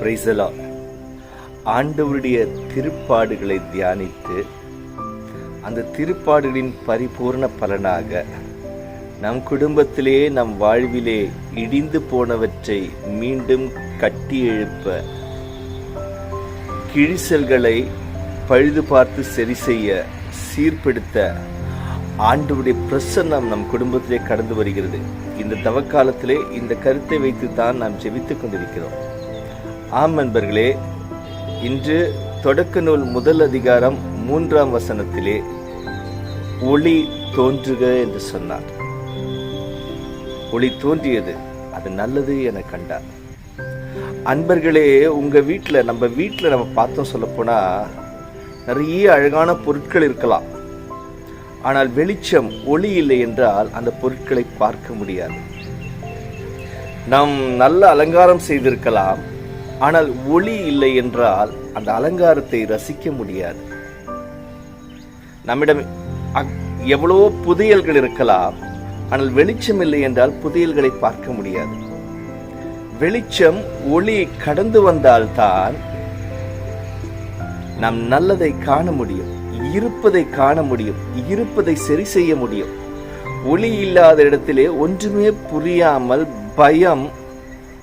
பிரைசலா ஆண்டவருடைய திருப்பாடுகளை தியானித்து அந்த திருப்பாடுகளின் பரிபூர்ண பலனாக நம் குடும்பத்திலே நம் வாழ்விலே இடிந்து போனவற்றை மீண்டும் கட்டி எழுப்ப கிழிசல்களை பழுது பார்த்து சரி செய்ய சீர்படுத்த ஆண்டவருடைய பிரசன்னம் நம் குடும்பத்திலே கடந்து வருகிறது. இந்த தவக்காலத்திலே இந்த கருத்தை வைத்து தான் நாம் ஜெபித்துக் கொண்டிருக்கிறோம். ஆம் நண்பர்களே இன்று தொடக்க நூல் முதல் அதிகாரம் மூன்றாம் வசனத்திலே ஒளி தோன்றுக என்று சொன்னார். ஒளி தோன்றியது அது நல்லது என கண்டார். அன்பர்களே உங்கள் வீட்டில் நம்ம வீட்டில் நம்ம பார்த்தோம் சொல்லப்போனா நிறைய அழகான பொருட்கள் இருக்கலாம். ஆனால் வெளிச்சம் ஒளி இல்லை என்றால் அந்த பொருட்களை பார்க்க முடியாது. நாம் நல்ல அலங்காரம் செய்திருக்கலாம் ஆனால் ஒளி இல்லை என்றால் அந்த அலங்காரத்தை ரசிக்க முடியாது. நம்மிடம் அக்- புதையல்கள் இருக்கலாம் ஆனால் வெளிச்சம் இல்லை என்றால் புதையல்களை பார்க்க முடியாது. வெளிச்சம் ஒளி கடந்து வந்தால்தான் நாம் நல்லதை காண முடியும் இருப்பதை காண முடியும் இருப்பதை சரி செய்ய முடியும். ஒளி இல்லாத இடத்திலே ஒன்றுமே புரியாமல் பயம்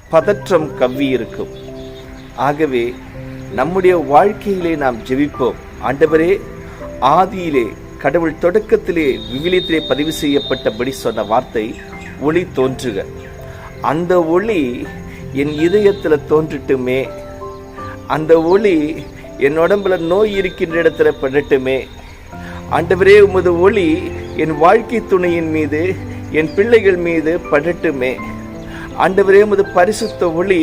பதற்றம் கவ்வி இருக்கும் ஆகவே நம்முடைய வாழ்க்கையிலே நாம் ஜெபிப்போம். ஆண்டவரே ஆதியிலே கடவுள் தொடக்கத்திலே விவிலியத்திலே பதிவு செய்யப்பட்டபடி சொன்ன வார்த்தை ஒளி தோன்றுக. அந்த ஒளி என் இதயத்தில் தோன்றட்டுமே அந்த ஒளி என் உடம்புல நோய் இருக்கின்ற இடத்துல படட்டுமே. ஆண்டவரே உமது ஒளி என் வாழ்க்கை துணையின் மீது என் பிள்ளைகள் மீது படட்டுமே. ஆண்டவரே உமது பரிசுத்த ஒளி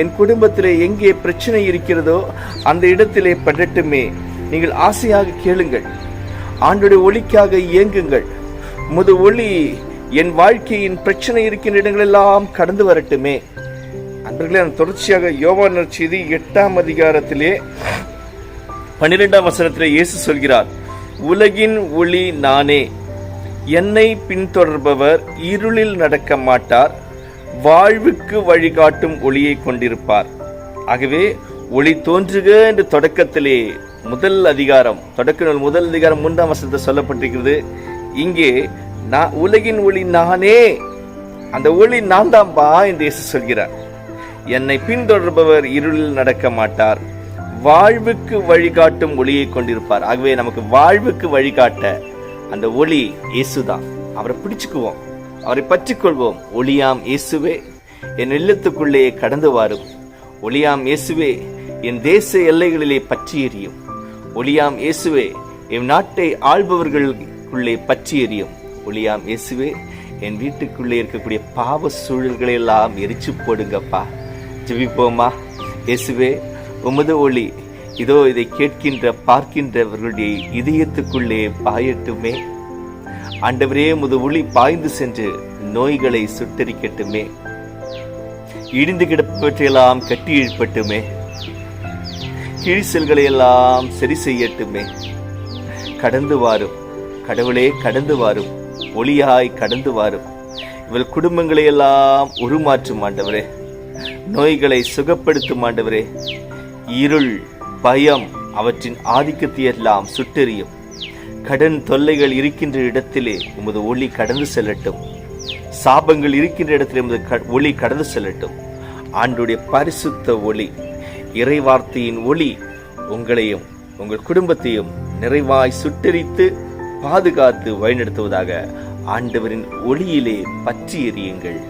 என் குடும்பத்திலே எங்கே பிரச்சனை இருக்கிறதோ அந்த இடத்திலே படட்டுமே. நீங்கள் ஆசையாக கேளுங்கள். ஆண்டுடைய ஒளிக்காக இயங்குங்கள். முது ஒளி என் வாழ்க்கையின் பிரச்சனை இருக்கின்ற இடங்களெல்லாம் கடந்து வரட்டுமே. அன்பர்களே நான் தொடர்ச்சியாக யோவான் செய்தி எட்டாம் அதிகாரத்திலே பன்னிரெண்டாம் வசனத்திலே இயேசு சொல்கிறார் உலகின் ஒளி நானே. என்னை பின்தொடர்பவர் இருளில் நடக்க மாட்டார் வாழ்வுக்கு வழிகாட்டும் ஒளியை கொண்டிருப்பார். ஆகவே ஒளி தோன்றுக என்று தொடக்கத்திலே முதல் அதிகாரம் தொடக்க நூல் முதல் அதிகாரம் மூன்றாம் வசனத்தை சொல்லப்பட்டிருக்கிறது. இங்கே நான் உலகின் ஒளி நானே அந்த ஒளி நான் தான்பா என்று இயேசு சொல்கிறார். என்னை பின்தொடர்பவர் இருளில் நடக்க மாட்டார். வாழ்வுக்கு வழிகாட்டும் ஒளியை கொண்டிருப்பார். ஆகவே நமக்கு வாழ்வுக்கு வழிகாட்ட அந்த ஒளி இயேசுதான். அவரை பிடிச்சுக்குவோம். அவரை பற்றிக்கொள்வோம். ஒளியாம் இயேசுவே என் இல்லத்துக்குள்ளே கடந்து வாரும். ஒளியாம் இயேசுவே என் தேச எல்லைகளிலே பற்றி எரியும் ஒளியாம் இயேசுவே என் நாட்டை ஆள்பவர்களுக்குள்ளே பற்றி எரியும் ஒளியாம் இயேசுவே என் வீட்டுக்குள்ளே இருக்கக்கூடிய பாவ சூழல்களை எல்லாம் எரிச்சு போடுங்கப்பா. ஜெபிப்போமா? இயேசுவே உமது ஒளி இதோ இதை கேட்கின்ற பார்க்கின்றவர்களுடைய இதயத்துக்குள்ளே பாயட்டுமே. ஆண்டவரே முது ஒளி பாய்ந்து சென்று நோய்களை சுட்டரிக்கட்டுமே. இடிந்து கிடப்பவற்றையெல்லாம் கட்டி இழுப்பட்டுமே. கிழிசல்களை எல்லாம் சரி செய்யட்டுமே. கடந்து வாரும். கடவுளே கடந்து வாரும். ஒளியாய் கடந்து வாரும். இவள் குடும்பங்களை எல்லாம் உருமாற்றும் ஆண்டவரே. நோய்களை சுகப்படுத்தும் ஆண்டவரே. இருள் பயம் அவற்றின் ஆதிக்கத்தை எல்லாம் சுட்டெறியும் கடன் தொல்லைகள் இருக்கின்ற இடத்திலே உமது ஒளி கடந்து செல்லட்டும். சாபங்கள் இருக்கின்ற இடத்திலே உமது க- ஒளி கடந்து செல்லட்டும். ஆண்டுடைய பரிசுத்த ஒளி இறைவார்த்தையின் ஒளி உங்களையும் உங்கள் குடும்பத்தையும் நிறைவாய் சுட்டெரித்து பாதுகாத்து வழிநடத்துவதாக ஆண்டவரின் ஒளியிலே பற்றி எறியுங்கள்